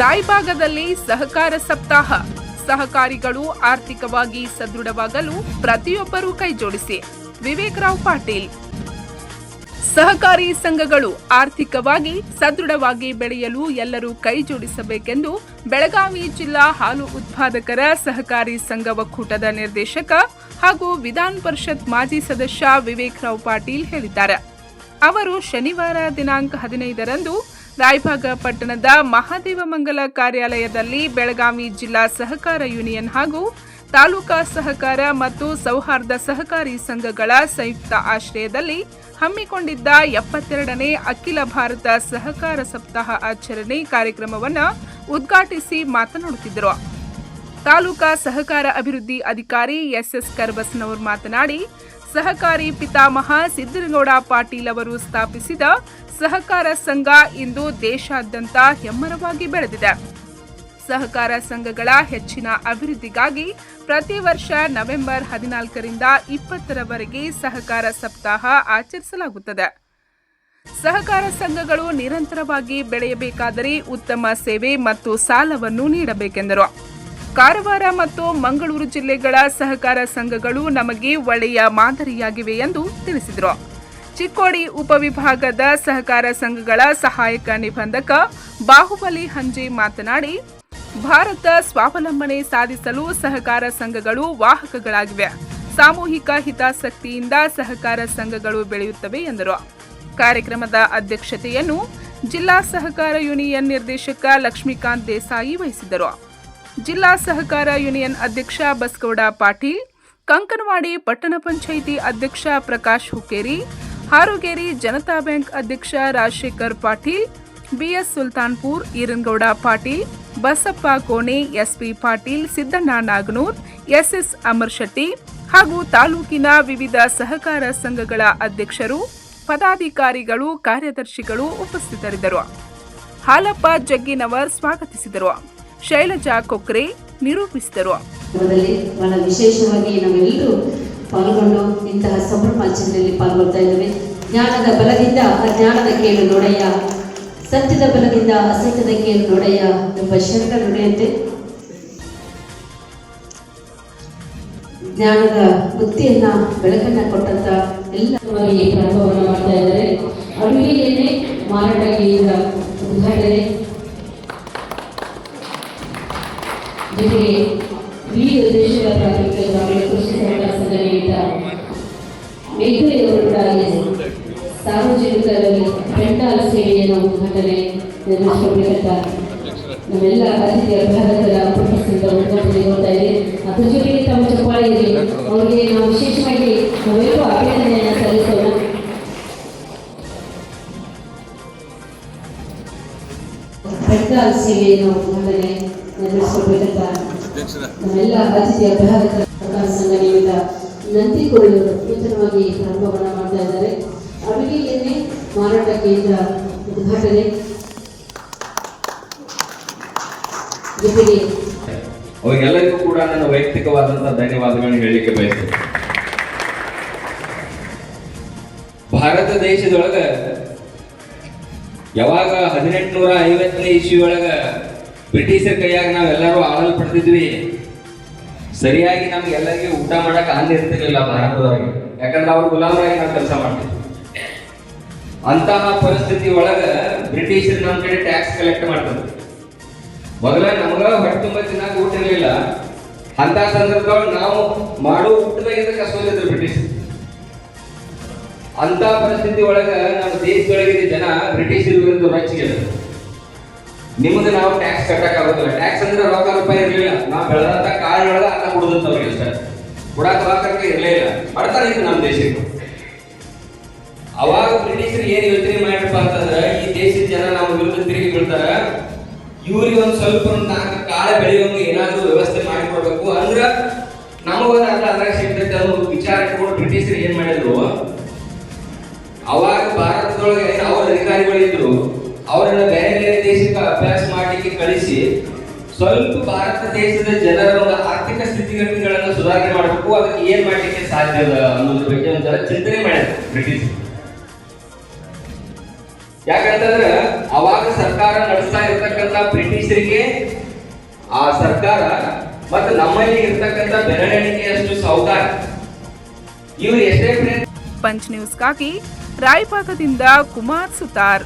ರಾಯಬಾಗದಲ್ಲಿ ಸಹಕಾರ ಸಪ್ತಾಹ. ಸಹಕಾರಿಗಳು ಆರ್ಥಿಕವಾಗಿ ಸದೃಢವಾಗಲು ಪ್ರತಿಯೊಬ್ಬರೂ ಕೈಜೋಡಿಸಿ. ವಿವೇಕ್ ರಾವ್ ಪಾಟೀಲ್. ಸಹಕಾರಿ ಸಂಘಗಳು ಆರ್ಥಿಕವಾಗಿ ಸದೃಢವಾಗಿ ಬೆಳೆಯಲು ಎಲ್ಲರೂ ಕೈಜೋಡಿಸಬೇಕೆಂದು ಬೆಳಗಾವಿ ಜಿಲ್ಲಾ ಹಾಲು ಉತ್ಪಾದಕರ ಸಹಕಾರಿ ಸಂಘ ಒಕ್ಕೂಟದ ನಿರ್ದೇಶಕ ಹಾಗೂ ವಿಧಾನ ಪರಿಷತ್ ಮಾಜಿ ಸದಸ್ಯ ವಿವೇಕ್ ರಾವ್ ಪಾಟೀಲ್ ಹೇಳಿದ್ದಾರೆ. ಅವರು ಶನಿವಾರ ದಿನಾಂಕ ಹದಿನೈದರಂದು ರಾಯಭಾಗ ಪಟ್ಟಣದ ಮಹಾದೇವಮಂಗಲ ಕಾರ್ಯಾಲಯದಲ್ಲಿ ಬೆಳಗಾವಿ ಜಿಲ್ಲಾ ಸಹಕಾರ ಯೂನಿಯನ್ ಹಾಗೂ ತಾಲೂಕಾ ಸಹಕಾರ ಮತ್ತು ಸೌಹಾರ್ದ ಸಹಕಾರಿ ಸಂಘಗಳ ಸಂಯುಕ್ತ ಆಶ್ರಯದಲ್ಲಿ ಹಮ್ಮಿಕೊಂಡಿದ್ದ ಎಪ್ಪತ್ತೆರಡನೇ ಅಖಿಲ ಭಾರತ ಸಹಕಾರ ಸಪ್ತಾಹ ಆಚರಣೆ ಕಾರ್ಯಕ್ರಮವನ್ನು ಉದ್ಘಾಟಿಸಿ ಮಾತನಾಡುತ್ತಿದ್ದರು. ತಾಲೂಕಾ ಸಹಕಾರ ಅಭಿವೃದ್ಧಿ ಅಧಿಕಾರಿ ಎಸ್ಎಸ್ ಕರ್ಬಸ್ನವರು ಮಾತನಾಡಿ ಸಹಕಾರಿ ಪಿತಾಮಹ ಸಿದ್ದನಗೌಡ ಪಾಟೀಲ್ ಅವರು ಸ್ಥಾಪಿಸಿದ ಸಹಕಾರ ಸಂಘ ಇಂದು ದೇಶಾದ್ಯಂತ ಹೆಮ್ಮರವಾಗಿ ಬೆಳೆದಿದೆ. ಸಹಕಾರ ಸಂಘಗಳ ಹೆಚ್ಚಿನ ಅಭಿವೃದ್ಧಿಗಾಗಿ ಪ್ರತಿ ವರ್ಷ ನವೆಂಬರ್ ಹದಿನಾಲ್ಕರಿಂದ ಇಪ್ಪತ್ತರವರೆಗೆ ಸಹಕಾರ ಸಪ್ತಾಹ ಆಚರಿಸಲಾಗುತ್ತದೆ. ಸಹಕಾರ ಸಂಘಗಳು ನಿರಂತರವಾಗಿ ಬೆಳೆಯಬೇಕಾದರೆ ಉತ್ತಮ ಸೇವೆ ಮತ್ತು ಸಾಲವನ್ನು ನೀಡಬೇಕೆಂದರು. ಕಾರವಾರ ಮತ್ತು ಮಂಗಳೂರು ಜಿಲ್ಲೆಗಳ ಸಹಕಾರ ಸಂಘಗಳು ನಮಗೆ ಒಳ್ಳೆಯ ಮಾದರಿಯಾಗಿವೆ ಎಂದು ತಿಳಿಸಿದರು. ಚಿಕ್ಕೋಡಿ ಉಪವಿಭಾಗದ ಸಹಕಾರ ಸಂಘಗಳ ಸಹಾಯಕ ನಿಬಂಧಕ ಬಾಹುಬಲಿ ಹಂಜೆ ಮಾತನಾಡಿ, ಭಾರತ ಸ್ವಾವಲಂಬನೆ ಸಾಧಿಸಲು ಸಹಕಾರ ಸಂಘಗಳು ವಾಹಕಗಳಾಗಿವೆ. ಸಾಮೂಹಿಕ ಹಿತಾಸಕ್ತಿಯಿಂದ ಸಹಕಾರ ಸಂಘಗಳು ಬೆಳೆಯುತ್ತವೆ ಎಂದರು. ಕಾರ್ಯಕ್ರಮದ ಅಧ್ಯಕ್ಷತೆಯನ್ನು ಜಿಲ್ಲಾ ಸಹಕಾರ ಯೂನಿಯನ್ ನಿರ್ದೇಶಕ ಲಕ್ಷ್ಮೀಕಾಂತ್ ದೇಸಾಯಿ ವಹಿಸಿದ್ದರು. ಜಿಲ್ಲಾ ಸಹಕಾರ ಯೂನಿಯನ್ ಅಧ್ಯಕ್ಷ ಬಸ್ಗೌಡ ಪಾಟೀಲ್, ಕಂಕನವಾಡಿ ಪಟ್ಟಣ ಪಂಚಾಯಿತಿ ಅಧ್ಯಕ್ಷ ಪ್ರಕಾಶ್ ಹುಕ್ಕೇರಿ, ಹಾರುಗೇರಿ ಜನತಾ ಬ್ಯಾಂಕ್ ಅಧ್ಯಕ್ಷ Rajashekhar Patil, B S Sultanpur Irangouda Patil, Basappa Kone S P Patil, Siddanna Nagnur, S S Amar Shetty ಹಾಗೂ ತಾಲೂಕಿನ ವಿವಿಧ ಸಹಕಾರ ಸಂಘಗಳ ಅಧ್ಯಕ್ಷರು, ಪದಾಧಿಕಾರಿಗಳು, ಕಾರ್ಯದರ್ಶಿಗಳು ಉಪಸ್ಥಿತರಿದ್ದರು. ಹಾಲಪ್ಪ ಜಗ್ಗಿನವರ್ ಸ್ವಾಗತಿಸಿದರು. ಶೈಲಜಾ ಕೊಕ್ರೆ ನಿರೂಪಿಸಿದರು. ವಿಶೇಷವಾಗಿ ನಾವೆಲ್ಲರೂ ಪಾಲ್ಗೊಂಡು ಇಂತಹ ಸಂಭ್ರಮಾಚರಣೆಯಲ್ಲಿ ಪಾಲ್ಗೊಳ್ತಾ ಇದ್ದೇವೆ. ಜ್ಞಾನದ ಬಲದಿಂದ ಅಜ್ಞಾನದ ಕೇಳು ನೋಡಯ್ಯ, ಸತ್ಯದ ಬಲದಿಂದ ಅಸತ್ಯದ ಕೇಳು ನೋಡಯ್ಯ ಎಂಬ ಶರಣ ನುಡಿಯಂತೆ. ಜ್ಞಾನದ ಬುದ್ಧಿಯನ್ನ ಬೆಳಕನ್ನ ಕೊಟ್ಟಂತ ಎಲ್ಲ ಪ್ರಾರಂಭವನ್ನು ಮಾಡ್ತಾ ಇದ್ದಾರೆ. ಅಡುಗೆಯನ್ನೇ ಮಾರಾಟ ಕೇಂದ್ರ ಜೊತೆಗೆ ವಿವಿಧ ದೇಶಗಳ ಪ್ರಾಥಮಿಕ ಗ್ರಾಮೀಣ ಕೃಷಿ ಸಹಕಾರ ಸಂಘ ನೀಡಿದ ಮೇಘರೆಯವರು ಕೂಡ ಇಲ್ಲಿ ಸಾರ್ವಜನಿಕರಲ್ಲಿ ಪೆಂಡಾಲ ಸೇವೆಯನ್ನು ಉದ್ಘಾಟನೆ ನಿರ್ವಹಿಸಬೇಕಂತ ನಮ್ಮೆಲ್ಲ ಅತಿಥಿ ಅಭ್ಯಾಗತರ ಉಪಸ್ಥಿತ ಸೇವೆಯನ್ನು ನಮ್ಮೆಲ್ಲ ಅತಿಥಿ ಸಹಕಾರ ನೂತನವಾಗಿ ಪ್ರಾರಂಭವನ್ನು ಮಾಡ್ತಾ ಇದ್ದಾರೆ. ಮಾರಾಟ ಕೇಂದ್ರ ಉದ್ಘಾಟನೆ. ಜೊತೆಗೆ ಅವರಿಗೆಲ್ಲರಿಗೂ ಕೂಡ ನನ್ನ ವೈಯಕ್ತಿಕವಾದಂತಹ ಧನ್ಯವಾದಗಳನ್ನು ಹೇಳಲಿಕ್ಕೆ ಬಯಸ್ತೇನೆ. ಭಾರತ ದೇಶದೊಳಗ ಯಾವಾಗ ಹದಿನೆಂಟುನೂರ ಐವತ್ತನೇ ಇಸ್ವಿ ಒಳಗ ಬ್ರಿಟಿಷರ ಕೈಯಾಗ ನಾವೆಲ್ಲರೂ ಆಳಲ್ಪಡ್ತಿದ್ವಿ, ಸರಿಯಾಗಿ ನಮ್ಗೆ ಎಲ್ಲರಿಗೆ ಊಟ ಮಾಡಕ್ ಅನ್ನ ಇರ್ತಿರ್ಲಿಲ್ಲ ಭಾರತದೊಳಗೆ ಯಾಕಂದ್ರೆ ಅವ್ರು ಗುಲಾಮರಾಗಿ ನಾವು ಕೆಲಸ ಮಾಡ್ತೀವಿ ಅಂತಹ ಪರಿಸ್ಥಿತಿ ಒಳಗ ಬ್ರಿಟಿಷರು ನಮ್ಮ ಕಡೆ ಟ್ಯಾಕ್ಸ್ ಕಲೆಕ್ಟ್ ಮಾಡ್ತಾರೆ. ಮೊದಲ ನಮಗ ಹೊಟ್ಟೆ ತುಂಬ ಚೆನ್ನಾಗಿ ಊಟ ಇರಲಿಲ್ಲ. ಅಂತ ಸಂದರ್ಭದೊಳಗೆ ನಾವು ಮಾಡೋ ಊಟದಾಗಿಂದ ಕಸೋದಿದ್ರು ಬ್ರಿಟಿಷ್ ಅಂತ ಪರಿಸ್ಥಿತಿ ಒಳಗ ನಮ್ಮ ದೇಶದೊಳಗಿನ ಜನ ಬ್ರಿಟಿಷರ ವಿರುದ್ಧ ರೊಚ್ಚಿಗೆದ್ರು ನಿಮಗೆ ನಾವು ಟ್ಯಾಕ್ಸ್ ಕಟ್ಟಕ್ ಆಗೋದಿಲ್ಲ ಟ್ಯಾಕ್ಸ್ ಅಂದ್ರೆ ರೊಕ್ಕ ರೂಪಾಯಿ ಇರಲಿಲ್ಲ. ನಾವು ಬೆಳೆದಂತ ಕಾಳುಗಳ ಅನ್ನ ಕೊಡುದಂತ ಸರ್ ಕೊಡಾಕ ರೊಕ್ಕಕ್ಕೆ ಇರಲೇ ಇಲ್ಲ. ಬಡತನ ಇತ್ತು ನಮ್ಮ ದೇಶಕ್ಕೆ. ಅವಾಗ ಬ್ರಿಟಿಷರು ಏನ್ ಯೋಚನೆ ಮಾಡ್ರಪ್ಪ ಅಂತಂದ್ರೆ, ಈ ದೇಶದ ಜನ ನಮ್ಮ ವಿರುದ್ಧ ತಿರುಗಿ ಬೀಳ್ತಾರ. ಇವ್ರಿಗೆ ಒಂದು ಸ್ವಲ್ಪ ಒಂದು ನಾಲ್ಕು ಕಾಳ ಬೆಳೆಯೋಂಗೆ ಏನಾದ್ರೂ ವ್ಯವಸ್ಥೆ ಮಾಡಿಕೊಡ್ಬೇಕು. ಅಂದ್ರ ನಮಗೊಂದು ಅರ್ಧ ಅದ್ರಾಗ ಸಿಗ್ತೈತೆ ಅನ್ನೋ ಸ್ವಲ್ಪ ಭಾರತ ದೇಶದ ಜನರ ಒಂದು ಆರ್ಥಿಕ ಸ್ಥಿತಿಗತಿಗಳನ್ನು ಸುಧಾರಣೆ ಮಾಡಬೇಕು. ಅದಕ್ಕೆ ಏನ್ ಮಾಡಲಿಕ್ಕೆ ಸಾಧ್ಯ ಅದ ಅನ್ನೋದ್ರ ಬಗ್ಗೆ ಒಂಥರ ಚಿಂತನೆ ಮಾಡಿದ್ರು ಬ್ರಿಟಿಷ್ ಯಾಕಂತಂದ್ರೆ ಅವಾಗ ಸರ್ಕಾರ ನಡೆಸ್ತಾ ಇರ್ತಕ್ಕಂಥ ಬ್ರಿಟಿಷರಿಗೆ ಆ ಸರ್ಕಾರ ಮತ್ತೆ ನಮ್ಮಲ್ಲಿ ಇರ್ತಕ್ಕಂಥ ಬೆರಳೆಣಿಕೆಯಷ್ಟು ಸೌದಾರ ಇವ್ರು ಎಷ್ಟೇ ಪಂಚ್ ನ್ಯೂಸ್ಗಾಗಿ ರಾಯಭಾಗದಿಂದ ಕುಮಾರ್ ಸುತಾರ್.